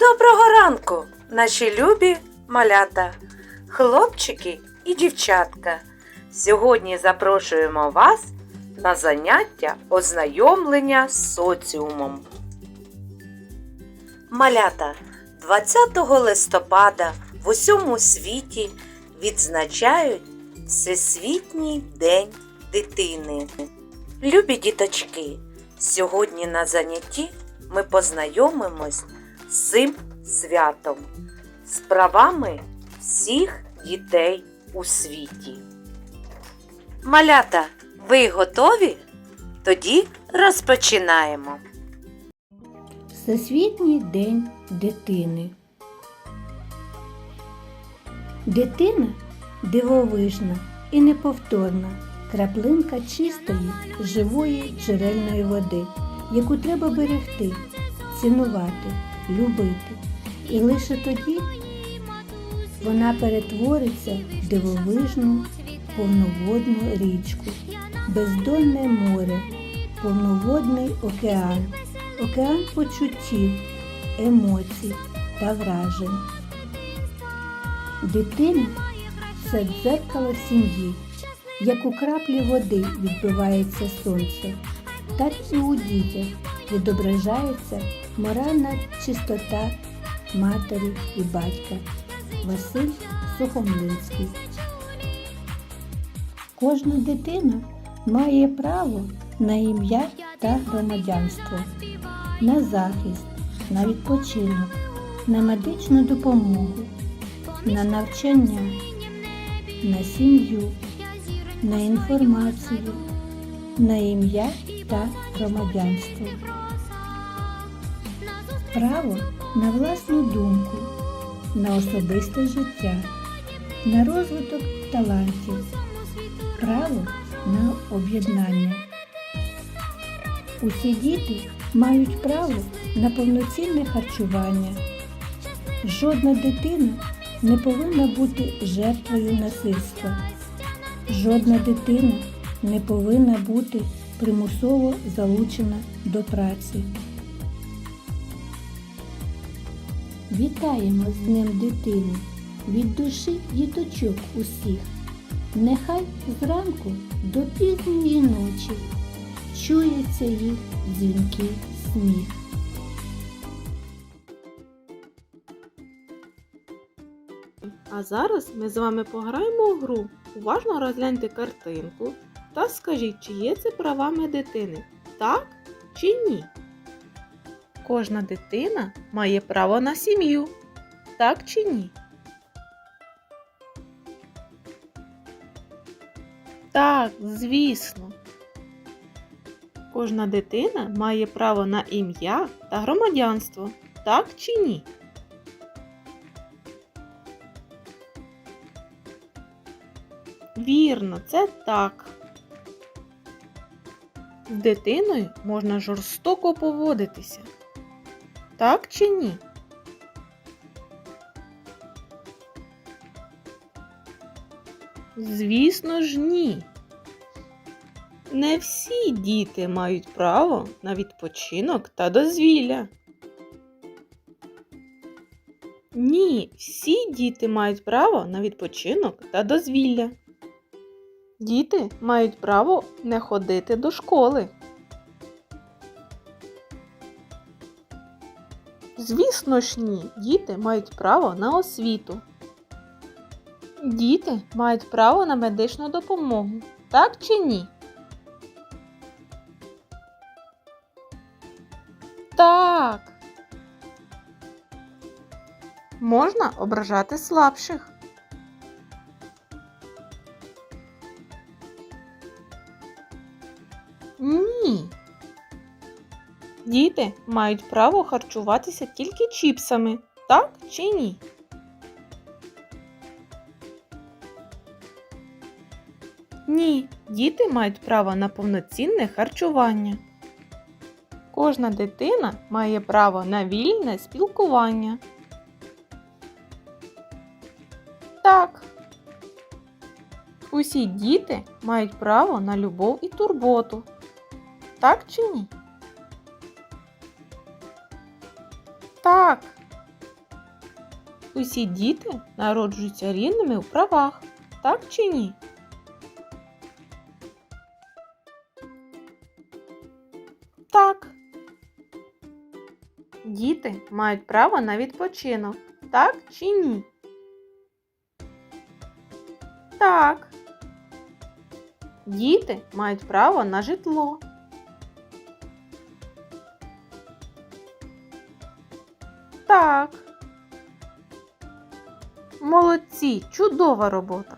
Доброго ранку, наші любі малята, хлопчики і дівчатка. Сьогодні запрошуємо вас на заняття ознайомлення з соціумом. Малята 20 листопада в усьому світі відзначають Всесвітній день дитини. Любі діточки, сьогодні на занятті ми познайомимось цим святом, з правами всіх дітей у світі. Малята, ви готові? Тоді розпочинаємо. Всесвітній день дитини. Дитина дивовижна і неповторна краплинка чистої, живої джерельної води, яку треба берегти, цінувати, любити. І лише тоді вона перетвориться в дивовижну повноводну річку, бездонне море, повноводний океан, океан почуттів, емоцій та вражень. Дитина це дзеркало сім'ї. Як у краплі води відбивається сонце, так і у дітях відображається моральна чистота матері і батька. Василь Сухомлинський. Кожна дитина має право на ім'я та громадянство, на захист, на відпочинок, на медичну допомогу, на навчання, на сім'ю, на інформацію, на ім'я та громадянство. Право на власну думку, на особисте життя, на розвиток талантів, право на об'єднання. Усі діти мають право на повноцінне харчування. Жодна дитина не повинна бути жертвою насильства. Жодна дитина не повинна бути примусово залучена до праці. Вітаємо з Днем дитини від душі діточок усіх. Нехай зранку до пізньої ночі чується їх дзвінкий сміх. А зараз ми з вами пограємо у гру. Уважно розгляньте картинку та скажіть, чи є це правами дитини? Так чи ні? Кожна дитина має право на сім'ю. Так чи ні? Так, звісно. Кожна дитина має право на ім'я та громадянство. Так чи ні? Вірно, це так. З дитиною можна жорстоко поводитися. Так чи ні? Звісно ж, ні. Не всі діти мають право на відпочинок та дозвілля. Ні, всі діти мають право на відпочинок та дозвілля. Діти мають право не ходити до школи. Звісно ж ні, діти мають право на освіту. Діти мають право на медичну допомогу. Так чи ні? Так. Можна ображати слабших. Ні. Діти мають право харчуватися тільки чіпсами, так чи ні? Ні, діти мають право на повноцінне харчування. Кожна дитина має право на вільне спілкування. Так. Усі діти мають право на любов і турботу. Так чи ні? Так. усі діти народжуються рівними в правах, так чи ні? Так. Діти мають право на відпочинок, так чи ні? Так. Діти мають право на житло. Так. Молодці, чудова робота.